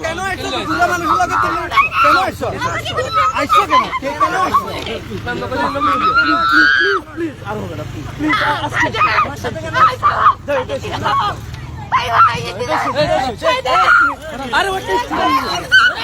কেন আইছো বুড়া মানুষের লগে কেন আইছো আইছো কেন কেন আইছো আরে ওটা মুস্তাক মুস্তাক মুস্তাক ও আমার wife Mustaq Mustaq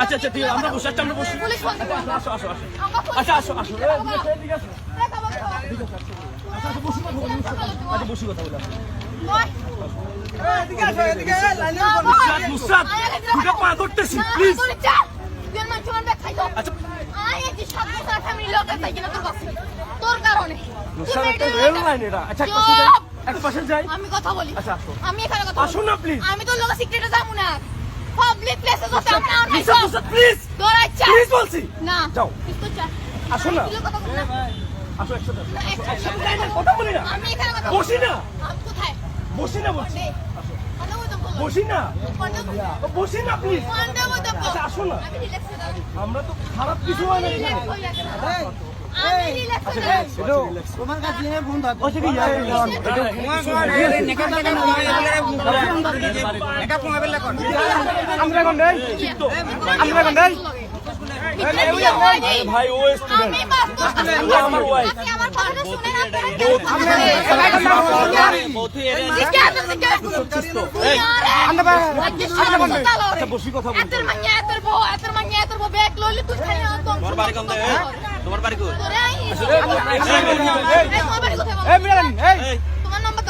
আচ্ছা আচ্ছা ঠিক আছে আমরা বসে আচ্ছা আসো আসো আসো আচ্ছা আসো আসো আচ্ছা বসি কথা বলি এদিকে আসো এদিকে মুস্তাক মুস্তাক দুটো পা ধরতেছি প্লিজ আচ্ছা তোর কারণে। মুস্তাক একটা রেল লাইন এটা। আচ্ছা আমি কথা বলি। আচ্ছা, আমি এখানে কথা আসো না, please। আমি তোর লোক সিক্রেটে যাব না। পাবলিক প্লেসে তো সামনে আর নাই। মুস্তাক মুস্তাক প্লিজ তোর প্লিজ বলছি। না যাও। তুই তো চা আসো না। আমি কথা বলি না। আসো একসাথে একসাথে একসাথে যাই না কথা বলি না। আমি এখানে কথা বসি না। কোথায়? বসি না বলছি দে। বসি না বসি না প্লিজ। আচ্ছা, আসো না। হয়ে। আমরা তো খারাপ কিছু হয় না হয়ে হয়ে আচ্ছা আমরা এখন আমরা এখন ভাই ও স্টুডেন্ট ও আমার আচ্ছা তোমার বাড়ি তোমার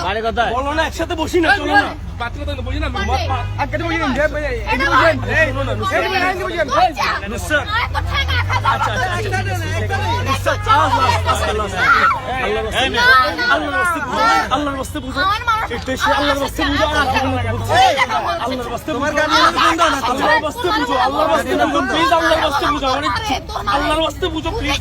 বাড়ি কোথায় বলো না একসাথে বসি না চলো না আচ্ছা আচ্ছা আচ্ছা আল্লাহর রাস্তে বুঝো আল্লাহর রাস্তে বুঝো আল্লাহর রাস্তে বুঝো আল্লাহর রাস্তে বুঝো বুঝো আল্লাহর রাস্তে বুঝো আল্লাহর রাস্তে বুঝো প্লিজ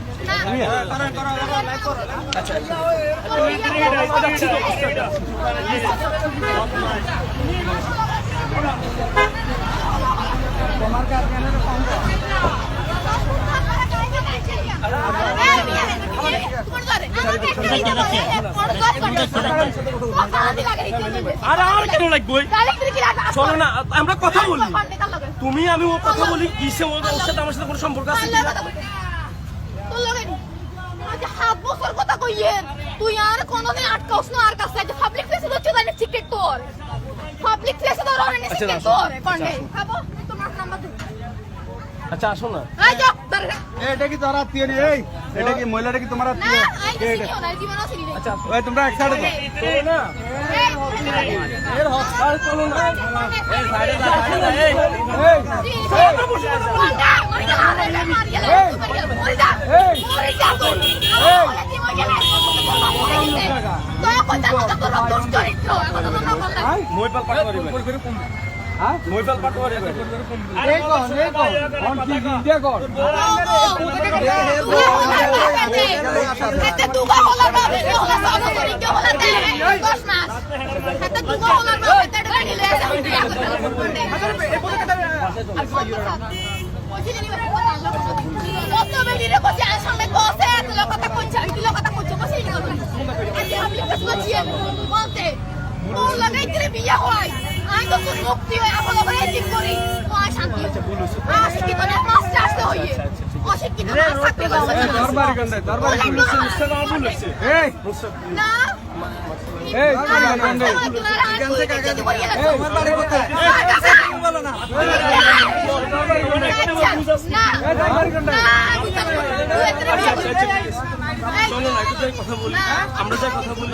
চলো না তুই এই গাড়ি চালা, আমি গাড়ি চালানি। আচ্ছা আচ্ছা প্লিজ তুই আমারে এই তোমার গাড়ি এনে নিয়ে শোন ওরে শোন গাড়ি এনে ফোন দাও আচ্ছা তোরা। কি মুক্ত আচ্ছা আচ্ছা তুই সামনে কথা না। না কে বুঝি না রেল না রেল লাইনে থাকতে এই না না স্টার্ট যান এই তো নামা দাও না যাচ্ছি তো আর আর কেন লাগবে চলো না। আমরা কথা বলি তুমি আমি কথা কিসে ওর ওর সাথে আমার সাথে কোনো সম্পর্ক আছে কিনা আর কোনদিন আটকাওস না আর না সিক্রেট তোর পাবলিক প্লেসে তো রনে সিক্রেট তোর কন্ডে খাব তোমার নাম্বার দে আচ্ছা আসো না আই যাও দাঁড়া এটা কি তোর আত্মীয় রে এই এটা কি মহিলাটা কি তোমার না আত্মীয় আই চিনিও না জীবনও চিনি না আচ্ছা ওই তোমরা এক সাইডে চলো না এর হসপিটাল চলো না এই মইপাল পাট করিবে হ্যাঁ মইপাল পাট কোন কোন কি ইন্ডিয়া কোন বিয়া হয় তোর মুক্তি হয়ে এখন ওখানে ঠিক করি ও শান্তি আশিকি তো আসতে হইয়ে অশিক্ষিত না। দরবারি কোন দরবারি কোন নুসরাত আমার ভুল হয়েছে এই না এই দরবারি কোন আমার বাড়ি কোথায় চলো না একটু যাই কথা বলি আমরা যাই কথা বলি,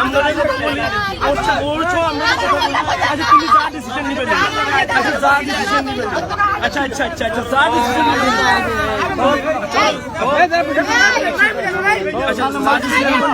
আমরা যাই কথা বলি। আচ্ছা বলছো আমরা যাই কথা বলি। আচ্ছা তুমি যা ডিসিশন নিবে না আচ্ছা যা ডিসিশন নিবে না আচ্ছা আচ্ছা আচ্ছা আচ্ছা যা ডিসিশন নিবে না এই দে বুঝা আচ্ছা যা ডিসিশন নিবে